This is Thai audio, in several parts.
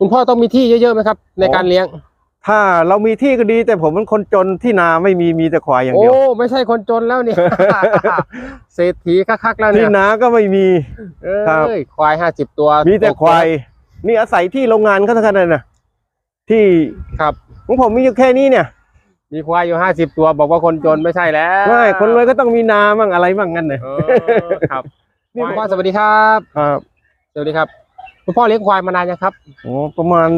คุณพ่อต้องมีที่เยอะๆไหมครับ ในการเลี้ยง ถ้าเรามีที่ก็ดี แต่ผมเป็นคนจนที่นาไม่มีมีแต่ควายอย่างโอ้เดียวไม่ใช่คนจนแล้วเนี่ยเศรษฐีคักๆแล้วเนี่ที่ยนาก็ไม่มีเอ้ครับยควายห้าสิบตัว มีแต่ควาย นี่อาศัยที่โรงงานเขาทั้งนั้นนะที่ครับของผมมีอยู่แค่นี้เนี่ย มีควายอยู่ห้าสิบตัว บอกว่าคนจนไม่ใช่แล้วไม่คนรวยก็ต้องมีนาบ้างอะไรบ้างงั้นเลยเออครับนี่คุณพ่อสวัสดีครับ ครับ สวัสดีครับ คุณพ่อเลี้ยงควายมานานยังครับโอ้ประมาณ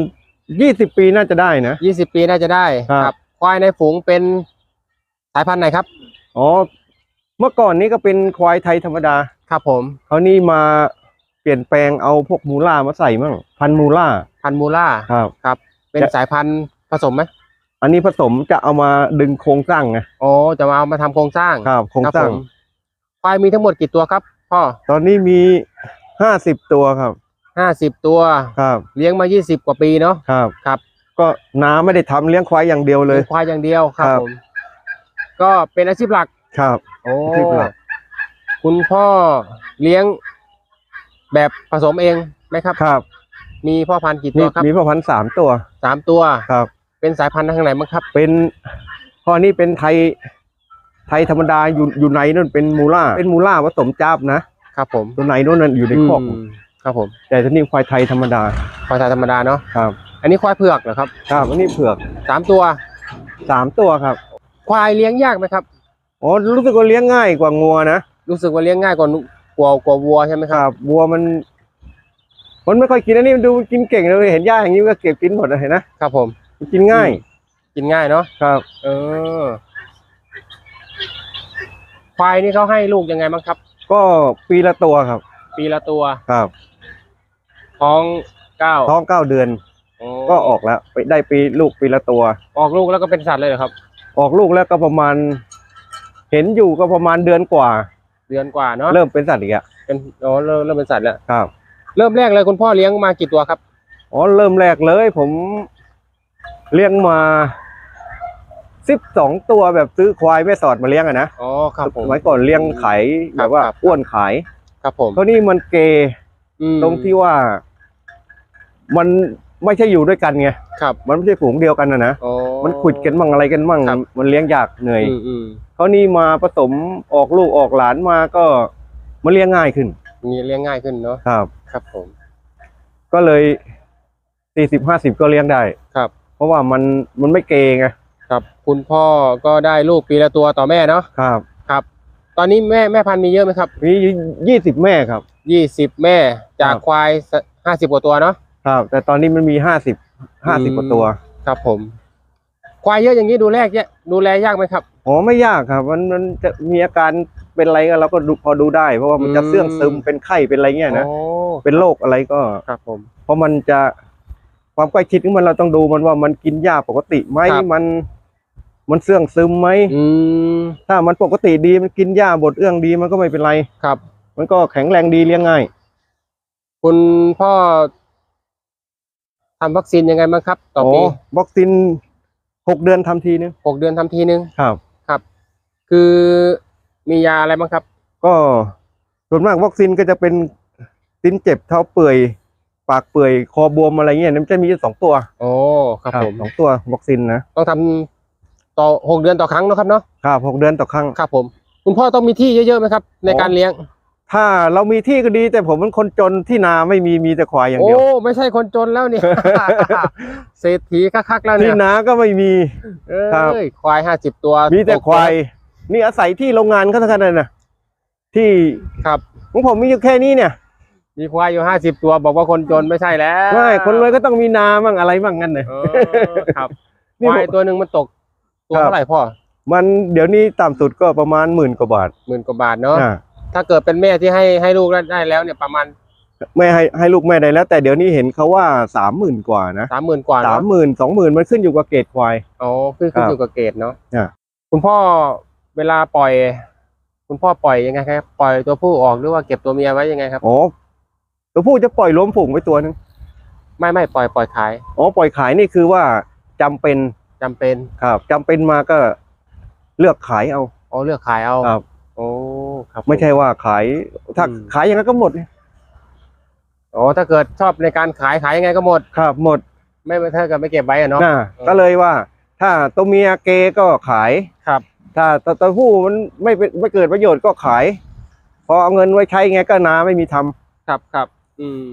ยี่สิบปีน่าจะได้นะยี่สิบปีน่าจะได้ครับควายในฝูงเป็นสายพันธุ์ไหนครับอ๋อเมื่อก่อนนี้ก็เป็นควายไทยธรรมดาครับผมเขานี่มาเปลี่ยนแปลงเอาพวกมูล่ามาใส่มั่งพันธุ์มูล่าพันธุ์มูล่าครับครับ เป็นจะสายพันธุ์ผสมไหมอันนี้ผสมจะเอามาดึงโครงสร้างไงโอ้จะมาเอามาทำโครงสร้างครับโครงสร้างผมควายมีทั้งหมดกี่ตัวครับพ่อตอนนี้มีห้าสิบตัวครับ ห้าสิบตัว ครับเลี้ยงมายี่สิบกว่าปีเนาะ ครับครับ ก็น้าไม่ได้ทำเลี้ยงควายอย่างเดียวเลยลี้งควายอย่างเดียวครับครับ ผม ก็เป็นอาชีพหลัก ครับ โอ้อาชีพหลัก คุณพ่อเลี้ยงแบบผสมเองไหมครับ ครับมีพ่อพันธุ์กี่มีตัวครับมีพ่อพันธุ์สามตัวสามตัว ครับ เป็นสายพันธุ์ทางไหนบ้างครับ เป็นพ่อนี่เป็นไทย ไทยธรรมดาอยู่อยู่ในนั่นเป็นมูล่าเป็นมูล่าผสมจ้าบนะครับผมตัวไหนนู่นนั่นอยู่ในคอกม ครับผม แต่ที่นี่ควายไทยธรรมดา ควายไทยธรรมดาเนาะ ครับ อันนี้ควายเผือกเหรอครับ ครับอันนี้เผือกสามตัว สามตัวครับ ควายเลี้ยงยากไหมครับอ๋อรู้สึกว่าเลี้ยงง่ายกว่างัวนะ รู้สึกว่าเลี้ยงง่ายกว่ากว่ากว่าวัวใช่ไหมคครับรับ วัวมัน มันไม่ค่อยกินอันนี้มันดูกินเก่งเลยเห็นหญ้าอย่างนี้มันก็เก็บกินหมดเลยเห็นนะครับผม มันกินง่าย กินง่ายเนาะ ครับ เออ ควายนี่เขาให้ลูกยังไงบ้างครับ ก็ปีละตัวครับ ปีละตัว ครับ ท้องเก้าท้องเก้าเดือนโอ้ก็ออกแล้วไปได้ปีลูกปีละตัว ออกลูกแล้วก็เป็นสัตว์เลยเหรอครับ ออกลูกแล้วก็ประมาณ เห็นอยู่ก็ประมาณเดือนกว่า เดือนกว่าเนาะเริ่มเป็นสัตว์อีกอะเป็นอ๋อเริ่มเริ่มเป็นสัตว์แล้วครับ เริ่มแรกเลยคุณพ่อเลี้ยงมากี่ตัวครับอ๋อเริ่มแรกเลย ผมเลี้ยงมาสิบสองตัวแบบซื้อควายแม่สอดมาเลี้ยงอะนะอ๋อครับผมสมัยก่อนเลี้ยงขายครัแบบบว่าครับอ้วนขาย ครับผมเพราะนี่มันเกย์อืมตรงที่ว่า มันไม่ใช่อยู่ด้วยกันไงครับมันไม่ใช่ฝูงเดียวกันนะนะอ๋อมันขุดกันมั่งอะไรกันมั่งครับมันเลี้ยงยากเหนื่อยอืมอืมเขานี่มาผสมออกลูกออกหลานมาก็มันเลี้ยงง่ายขึ้นนี่เลี้ยงง่ายขึ้นเนาะครับ ครับผม ก็เลยสี่สิบห้าสิบก็เลี้ยงได้ครับ เพราะว่ามันมันไม่เกย์ไงครับ คุณพ่อก็ได้ลูกปีละตัวต่อแม่เนาะครับครับ ตอนนี้แม่แม่พันธุ์มีเยอะไหมครับมียี่สิบแม่ครับยี่สิบแม่จากครับควายห้าสิบกว่าตัวเนาะ ครับ แต่ตอนนี้มันมีห้าสิบห้าสิบกว่าตัว ครับผม ควายเยอะอย่างนี้ดูแลยากดูแลยากไหมครับอ๋อไม่ยากครับ มันมันจะมีอาการเป็นอะไรก็เราก็ดูพอดูได้ เพราะว่ามันจะอืมเสื่องซึมเป็นไข้เป็นอะไรเงี้ยนะโอ้เป็นโรคอะไรก็ครับผม เพราะมันจะความใกล้ชิดของมันเราต้องดูมันว่ามันกินหญ้าปกติไหมครับมัน มันเสื่องซึมไหมอืมถ้ามันปกติดีมันกินหญ้าบดเอื้องดีมันก็ไม่เป็นไรครับ มันก็แข็งแรงดีเลี้ยงง่าย คุณพ่อ ทำวัคซีนยังไงบ้างครับต่อปีวัคซีนหกเดือนทำทีนึงหกเดือนทำทีนึงครับครับ คือมียาอะไรบ้างครับ ก็ส่วนมากวัคซีนก็จะเป็นติ้นเจ็บเท้าเปื่อยปากเปื่อยคอบวมอะไรเงี้ยมันจะมีอยู่สองตัวโอ้ครับผมสองตัววัคซีนนะต้องทำต่อหกเดือนต่อครั้งเนอะครับเนาะครับหกเดือนต่อครั้งครับผม คุณพ่อต้องมีที่เยอะๆไหมครับ ในการเลี้ยง ถ้าเรามีที่ก็ดี แต่ผมเป็นคนจนที่นาไม่มีมีแต่ควายอย่างโอ้เดียวไม่ใช่คนจนแล้วเนี่ยเศรษฐีคักๆแล้วที่เนี่ยนาก็ไม่มี เอ้ครับยควายห้าสิบตัวมีแต่ควายนี่อาศัยที่โรงงานเขาทั้งนั้นนะที่ครับ ของผมมีอยู่แค่นี้เนี่ยมีควายอยู่ห้าสิบตัว บอกว่าคนจนไม่ใช่แล้วไม่คนรวยก็ต้องมีนาบ้างอะไรบ้างงั้นเลยเออครับนี่ควายผมตัวหนึ่งมันตก ตัวครับเท่าไหร่พ่อมันเดี๋ยวนี้ต่ำสุดก็ประมาณหมื่นกว่าบาทหมื่นกว่าบาทเนาะอ่า ถ้าเกิดเป็นแม่ที่ให้ให้ลูกได้แล้วเนี่ยประมาณแม่ให้ให้ลูกแม่ได้แล้ว แต่เดี๋ยวนี้เห็นเขาว่าสามหมื่นกว่านะสามหมื่นกว่าสามเนาะหมื่นสองหมื่นมันขึ้นอยู่กับเกรดควายอ๋อขึ้นขึ้นครับอยู่กับเกรดเนาะอ่าคุณพ่อเวลาปล่อย คุณพ่อปล่อยยังไงครับปล่อยตัวผู้ออกหรือว่าเก็บตัวเมียไว้ยังไงครับอ๋อตัวผู้จะปล่อยล้มผงไว้ตัวหนึงไม่ไม่ปล่อยปล่อยขายอ๋อปล่อยขายนี่คือว่าจำเป็นจำเป็นครับจำเป็นมาก็เลือกขายเอาอ๋อเลือกขายเอาครับโอ้ ครับไม่ใช่ว่าขาย ถ้าอืมขายอย่างนั้นก็หมดเนี่ยโอ้ถ้าเกิดชอบในการขายขายยังไงก็หมด ครับหมด ไม่ถ้าเกิดไม่เก็บไว้อะเนาะน่ะเออก็เลยว่า ถ้าตัวเมียเกก็ขายครับ ถ้าตัวตัวผู้มันไม่เป็นไม่เกิดประโยชน์ก็ขาย พอเอาเงินไว้ใช้ไงก็นาไม่มีทำครับครับ อืม